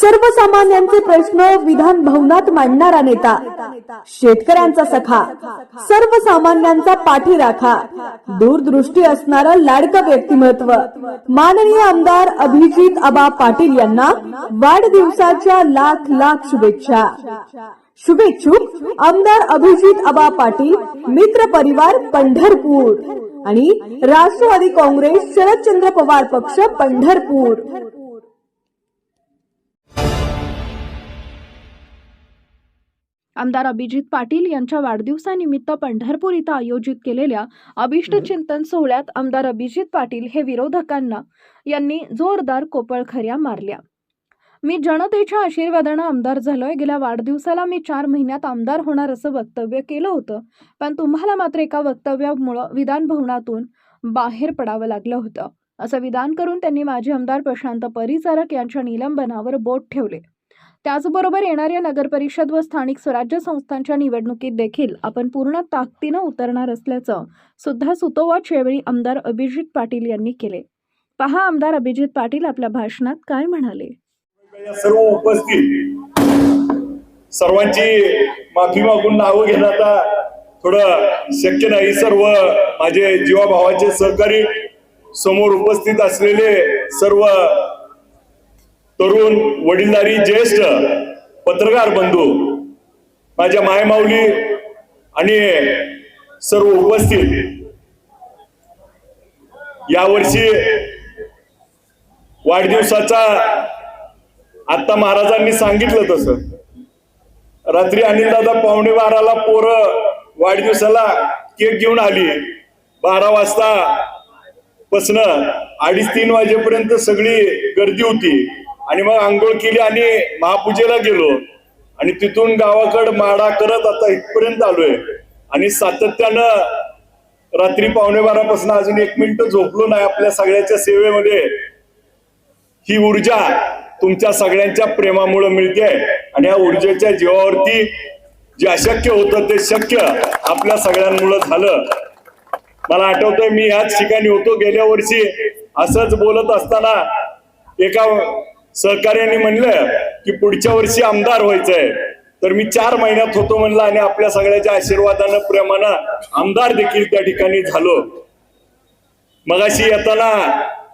सर्वसामान्यांचे प्रश्न विधान भवनात मांडणारा नेता शेतकऱ्यांचा सखा सर्वसामान्यांचा पाठीराखा दूरदृष्टी असणारं लाडकं व्यक्तिमत्व. माननीय आमदार अभिजित आबा पाटील यांना वाढदिवसाच्या लाख लाख शुभेच्छा. शुभेच्छुक आमदार अभिजित आबा पाटील मित्र परिवार पंढरपूर आणि राष्ट्रवादी काँग्रेस शरदचंद्र पवार पक्ष पंढरपूर. आमदार अभिजित पाटील यांच्या वाढदिवसानिमित्त पंढरपूर इथं आयोजित केलेल्या अभिष्ट चिंतन सोहळ्यात आमदार अभिजित पाटील हे विरोधकांना यांनी जोरदार कोपळखऱ्या मारल्या. मी जनतेच्या आशीर्वादानं आमदार झालोय. गेल्या वाढदिवसाला मी चार महिन्यात आमदार होणार असं वक्तव्य केलं होतं. पण तुम्हाला मात्र एका वक्तव्यामुळं विधान भवनातून बाहेर पडावं लागलं होतं. असं विधान करून त्यांनी माजी आमदार प्रशांत परिचारक यांच्या निलंबनावर बोट ठेवले. त्याचबरोबर येणाऱ्या नगरपरिषद व स्थानिक स्वराज्य संस्थांच्या निवडणुकीत देखील आपण पूर्ण ताकदीनं उतरणार असल्याचं सुद्धा सुतोवाच यावेळी आमदार अभिजित पाटील यांनी केले. पहा आमदार अभिजित पाटील आपल्या भाषणात काय म्हणाले. सर्व उपस्थित सर्वांची माफी मागून नावं घेणं आता थोडं शक्य नाही. सर्व माझे जीवाभावाचे सहकारी समोर उपस्थित असलेले सर्व तरुण वडीलधारी ज्येष्ठ पत्रकार बंधू माझ्या मायमाऊली आणि सर्व उपस्थित यावर्षी वाढदिवसाचा आता महाराजांनी सांगितलं तसं. रात्री अनिलदादा पावणे बाराला पोरं वाढदिवसाला केक घेऊन आली. बारा वाजता पसन अडीच तीन वाजेपर्यंत सगळी गर्दी होती. आणि मग आंघोळ केली आणि महापूजेला गेलो. आणि तिथून गावाकड माडा करत आता इथपर्यंत आलोय. आणि सातत्यानं रात्री पावणे बारापासून अजून एक मिनिट झोपलो नाही आपल्या सगळ्याच्या सेवेमध्ये. ही ऊर्जा तुमच्या सगळ्यांच्या प्रेमामुळे मिळते. आणि या ऊर्जेच्या जीवावरती जे अशक्य होतं ते शक्य आपल्या सगळ्यांमुळे झालं. मला आठवतंय मी ह्याच ठिकाणी होतो. गेल्या वर्षी असंच बोलत असताना एका सहकार्याने म्हणलं की पुढच्या वर्षी आमदार व्हायचंय. तर मी चार महिन्यात होतो म्हणलं आणि आपल्या सगळ्याच्या आशीर्वादानं प्रेमानं आमदार देखील त्या ठिकाणी झालो. मगाशी येताना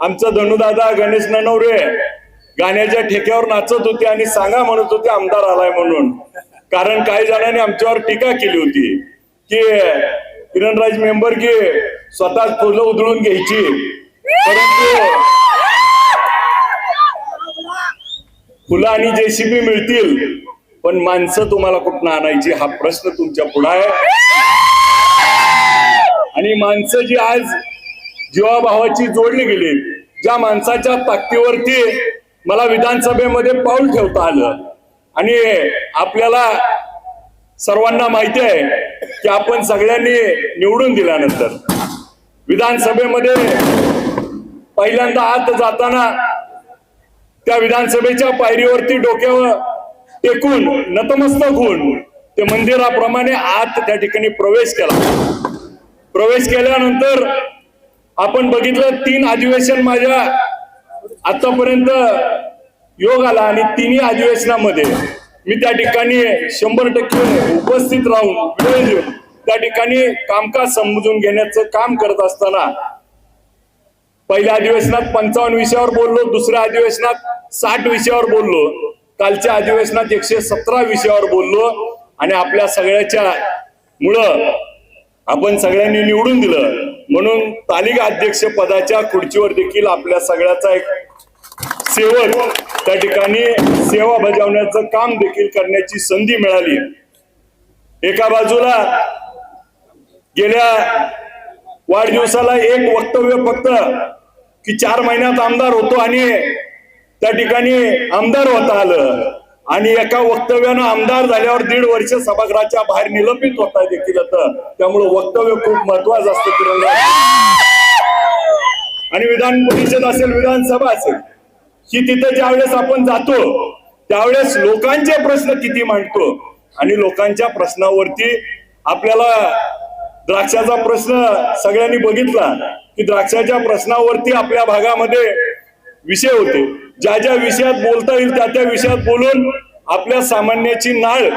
आमचा धनुदादा गणेश ननवरे गाण्याच्या ठेक्यावर नाचत होते आणि सांगा म्हणत होते आमदार आलाय म्हणून. कारण काही जणांनी आमच्यावर टीका केली होती की किरणराज मेंबर की स्वतःच फुलं उधळून घ्यायची. परंतु फुलं आणि जेसीबी मिळतील. पण माणसं तुम्हाला कुठनं आणायची हा प्रश्न तुमच्यापुढे आहे. आणि माणसं जी आज जीवाभावाची जोडली गेली ज्या माणसाच्या ताकदीवरती मला विधानसभेमध्ये पाऊल ठेवता आलं. आणि आपल्याला सर्वांना माहिती आहे की आपण सगळ्यांनी निवडून दिल्यानंतर विधानसभेमध्ये पहिल्यांदा आत जाताना त्या विधानसभेच्या पायरीवरती डोक्यावर टेकून नतमस्तक होऊन ते मंदिराप्रमाणे आत त्या ठिकाणी प्रवेश केला. प्रवेश केल्यानंतर आपण बघितलं तीन अधिवेशन माझ्या आतापर्यंत योग आला आणि तिन्ही अधिवेशनामध्ये मी त्या ठिकाणी शंभर टक्के उपस्थित राहून वेळ देऊन त्या ठिकाणी कामकाज समजून घेण्याचं काम करत असताना पहिल्या अधिवेशनात पंचावन्न विषयावर बोललो दुसऱ्या अधिवेशनात साठ विषयावर बोललो कालच्या अधिवेशनात एकशे सतरा विषयावर बोललो आणि आपल्या सगळ्याच्या मुळं आपण सगळ्यांनी निवडून दिलं. म्हणून तालिका अध्यक्ष पदाच्या खुर्चीवर देखील आपल्या सगळ्याचा एक सेवक त्या ठिकाणी सेवा बजावण्याचं काम देखील करण्याची संधी मिळाली. एका बाजूला गेल्या वाढदिवसाला एक वक्तव्य फक्त की चार महिन्यात आमदार होतो आणि त्या ठिकाणी आमदार होता आलं. आणि एका वक्तव्यानं आमदार झाल्यावर दीड वर्ष सभागृहाच्या बाहेर निलंबित होता देखील होतं त्यामुळे वक्तव्य खूप महत्वाचं असतं तिरंगा. आणि विधान परिषद असेल विधानसभा असेल की तिथे ज्यावेळेस आपण जातो त्यावेळेस लोकांचे प्रश्न किती मांडतो. आणि लोकांच्या प्रश्नावरती आपल्याला द्राक्षाचा प्रश्न सगळ्यांनी बघितला की द्राक्षाच्या प्रश्नावरती आपल्या भागामध्ये विषय होते. ज्या ज्या विषयात बोलता येईल त्या त्या विषयात बोलून आपल्या सामान्याची नाळ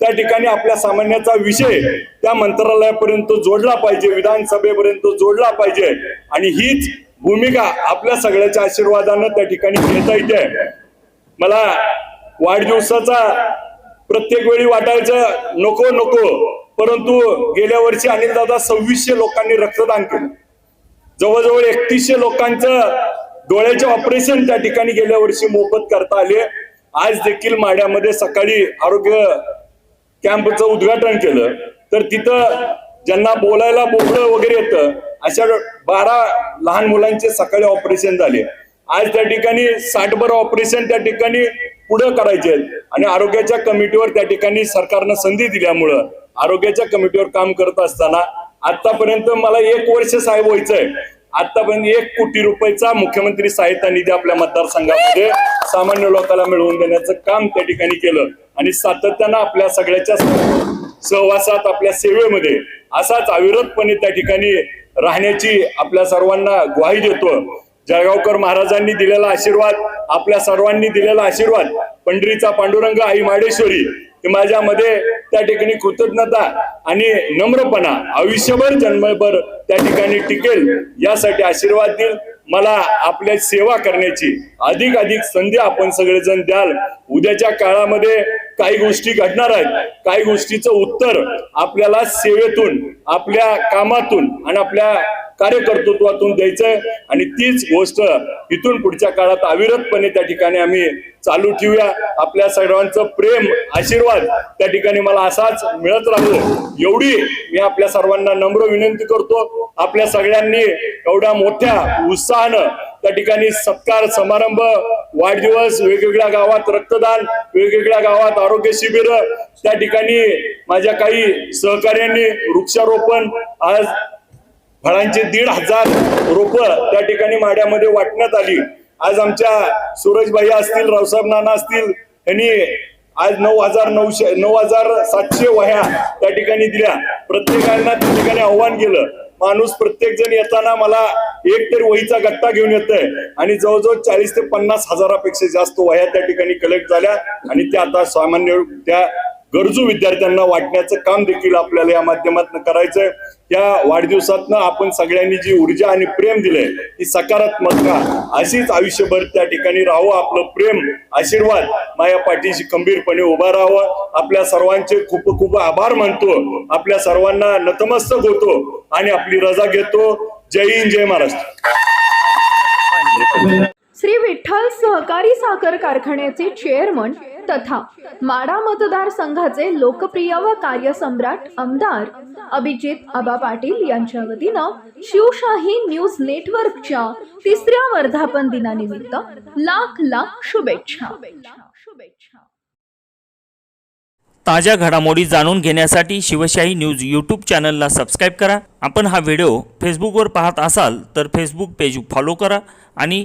त्या ठिकाणी आपल्या सामान्याचा विषय त्या मंत्रालयापर्यंत जोडला पाहिजे विधानसभेपर्यंत जोडला पाहिजे. आणि हीच भूमिका आपल्या सगळ्याच्या आशीर्वादानं त्या ठिकाणी घेता येते. मला वाढदिवसाचा प्रत्येक वेळी वाटायचं नको नको. परंतु गेल्या वर्षी अनिल दादा सव्वीसशे लोकांनी रक्तदान केलं. जवळजवळ एकतीसशे लोकांचं डोळ्याचे ऑपरेशन त्या ठिकाणी गेल्या वर्षी मोफत करता आले. आज देखील माड्यामध्ये सकाळी आरोग्य कॅम्पचं उद्घाटन केलं. तर तिथं ज्यांना बोलायला बोबडं वगैरे येतं अशा बारा लहान मुलांचे सकाळी ऑपरेशन झाले. आज त्या ठिकाणी साठभर ऑपरेशन त्या ठिकाणी पुढं करायचे आहेत. आणि आरोग्याच्या कमिटीवर त्या ठिकाणी सरकारनं संधी दिल्यामुळं आरोग्याच्या कमिटीवर काम करत असताना आतापर्यंत मला एक वर्ष साहेब व्हायचंय. आतापर्यंत एक कोटी रुपयाचा मुख्यमंत्री सहायता निधी आपल्या मतदारसंघामध्ये सामान्य लोकांना मिळवून देण्याचं काम त्या ठिकाणी केलं. आणि सातत्यानं आपल्या सगळ्याच्या सहवासात आपल्या सेवेमध्ये असाच अविरतपणे त्या ठिकाणी राहण्याची आपल्या सर्वांना ग्वाही देतो. जळगावकर महाराजांनी दिलेला आशीर्वाद आपल्या सर्वांनी दिलेला आशीर्वाद पंढरीचा पांडुरंग आई माडेश्वरी माझ्यामध्ये त्या ठिकाणी कृतज्ञता आणि नम्रपणा आयुष्यभर जन्मभर त्या ठिकाणी टिकेल यासाठी आशीर्वाद देईल. मला आपल्या सेवा करण्याची अधिक अधिक संधी आपण सगळेजण द्याल. उद्याच्या काळामध्ये काही गोष्टी घडणार आहेत. काही गोष्टीचं उत्तर आपल्याला सेवेतून आपल्या कामातून आणि आपल्या कार्यकर्तृत्वातून द्यायचंय. आणि तीच गोष्ट इथून पुढच्या काळात अविरतपणे त्या ठिकाणी आम्ही चालू ठेवूया. आपल्या सर्वांचं प्रेम आशीर्वाद त्या ठिकाणी मला असाच मिळत राहू एवढी मी आपल्या सर्वांना नम्र विनंती करतो. आपल्या सगळ्यांनी एवढ्या मोठ्या उत्साहानं त्या ठिकाणी सत्कार समारंभ वाढदिवस वेगवेगळ्या गावात रक्तदान वेगवेगळ्या गावात आरोग्य शिबिर त्या ठिकाणी माझ्या काही सहकार्यांनी वृक्षारोपण आज फळांचे दीड हजार रोप त्या ठिकाणी माड्यामध्ये वाटण्यात आली. आज आमच्या सूरजबाई असतील रावसाहेब नाना असतील यांनी आज नऊ हजार नऊशे नऊ हजार सातशे वह्या त्या ठिकाणी दिल्या. प्रत्येकांना त्या ठिकाणी आव्हान केलं माणूस प्रत्येक जण येताना मला एक तरी वहीचा गट्टा घेऊन येतोय. आणि जवळजवळ चाळीस ते पन्नास हजारापेक्षा जास्त वह्या त्या ठिकाणी कलेक्ट झाल्या. आणि त्या आता सामान्य त्या गरजू विद्यार्थ्यांना वाटण्याचं काम देखील आपल्याला या माध्यमातून करायचंय. या वाढदिवसातनं आपण सगळ्यांनी जी ऊर्जा आणि प्रेम दिलंय ती सकारात्मकता अशीच आयुष्यभर त्या ठिकाणी राहावं आपलं प्रेम आशीर्वाद माया पाठीशी खंबीरपणे उभा राहावं. आपल्या सर्वांचे खूप खूप आभार मानतो. आपल्या सर्वांना नतमस्तक होतो आणि आपली रजा घेतो. जय हिंद जय महाराष्ट्र. श्री विठ्ठल सहकारी साखर कारखान्याचे चेअरमन तथा माडा मतदारसंघाचे लोकप्रिय व कार्यसम्राट आमदार अभिजित आबा पाटील यांच्या वतीनं शिवशाही न्यूज नेटवर्कच्या तिसऱ्या वर्धापन दिनानिमित्त लाख लाख शुभेच्छा शुभेच्छा. ताज्या घडामोडी जाणून घेण्यासाठी शिवशाही न्यूज यूट्यूब चॅनलला सबस्क्राईब करा. आपण हा व्हिडिओ फेसबुकवर पाहत असाल तर फेसबुक पेज फॉलो करा आणि